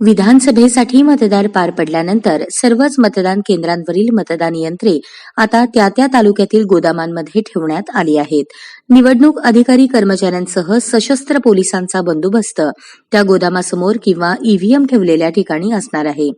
विधानसभेसाठी मतदार पार पडल्यानंतर सर्वच मतदान केंद्रांवरील मतदान यंत्रे आता त्या त्या तालुक्यातील गोदामांमध्ये ठेवण्यात आली आहेत. निवडणूक अधिकारी कर्मचाऱ्यांसह सशस्त्र पोलिसांचा बंदोबस्त त्या गोदामासमोर किंवा ईव्हीएम ठेवलेल्या ठिकाणी असणार आहे.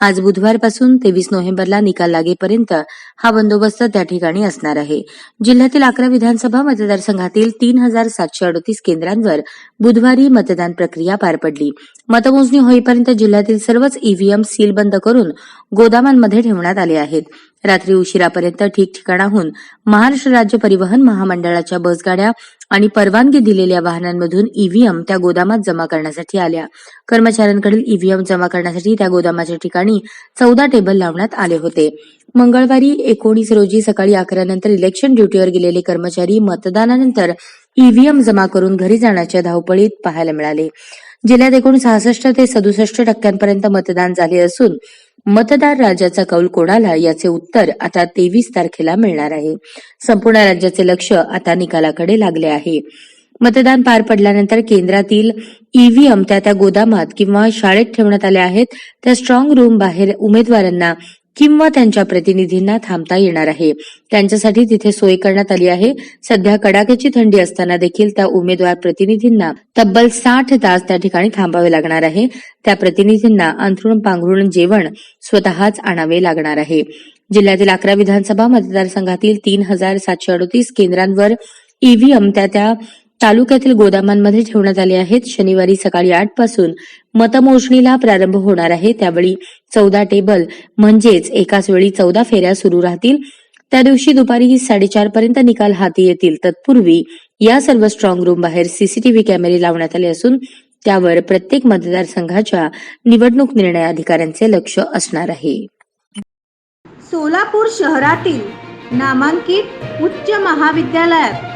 आज बुधवारपासून तेवीस नोव्हेंबरला निकाल लागेपर्यंत हा बंदोबस्त त्या ठिकाणी असणार आहे. जिल्ह्यातील अकरा विधानसभा मतदारसंघातील तीन हजार सातशे अडतीस केंद्रांवर बुधवारी मतदान प्रक्रिया पार पडली. मतमोजणी होईपर्यंत जिल्ह्यातील सर्वच ईव्हीएम सीलबंद करून गोदामांमध्ये ठेवण्यात आले आहेत. रात्री उशिरापर्यंत ठिकठिकाणाहून महाराष्ट्र राज्य परिवहन महामंडळाच्या बसगाड्या आणि परवानगी दिलेल्या वाहनांमधून ईव्हीएम त्या गोदामात जमा करण्यासाठी आल्या. कर्मचाऱ्यांकडील ईव्हीएम जमा करण्यासाठी त्या गोदामाच्या ठिकाणी चौदा टेबल लावण्यात आले होते. मंगळवारी एकोणीस रोजी सकाळी अकरा नंतर इलेक्शन ड्युटीवर गेलेले कर्मचारी मतदानानंतर ईव्हीएम जमा करून घरी जाण्याच्या धावपळीत पाहायला मिळाले. जिल्ह्यात एकूण सहासष्ट ते सदुसष्ट टक्क्यांपर्यंत मतदान झाले असून मतदार राजाचा कौल कोणाला याचे उत्तर आता तेवीस तारखेला मिळणार आहे. संपूर्ण राज्याचे लक्ष आता निकालाकडे लागले आहे. मतदान पार पडल्यानंतर केंद्रातील ईव्हीएम त्या त्या गोदामात किंवा शाळेत ठेवण्यात आल्या आहेत. त्या स्ट्रॉंग रूम बाहेर उमेदवारांना किंवा त्यांच्या प्रतिनिधींना थांबता येणार आहे. त्यांच्यासाठी तिथे सोय करण्यात आली आहे. सध्या कडाक्याची थंडी असताना देखील त्या उमेदवार प्रतिनिधींना तब्बल साठ तास त्या ठिकाणी थांबावे लागणार आहे. त्या प्रतिनिधींना अंथरुण पांघरुण जेवण स्वतःच आणावे लागणार आहे. जिल्ह्यातील अकरा विधानसभा मतदारसंघातील तीन हजार सातशे अडतीस केंद्रांवर ईव्हीएम त्या त्या तालुक्यातील गोदामांमध्ये ठेवण्यात आले आहेत. शनिवारी सकाळी आठपासून मतमोजणीला प्रारंभ होणार आहे. त्यावेळी चौदा टेबल म्हणजेच एकाच वेळी चौदा फेऱ्या सुरू राहतील. त्या दिवशी दुपारी साडेचार पर्यंत निकाल हाती येतील. तत्पूर्वी या सर्व स्ट्रॉंग रूम बाहेर सीसीटीव्ही कॅमेरे लावण्यात आले असून त्यावर प्रत्येक मतदारसंघाच्या निवडणूक निर्णय अधिकाऱ्यांचे लक्ष असणार आहे. सोलापूर शहरातील नामांकित उच्च महाविद्यालयात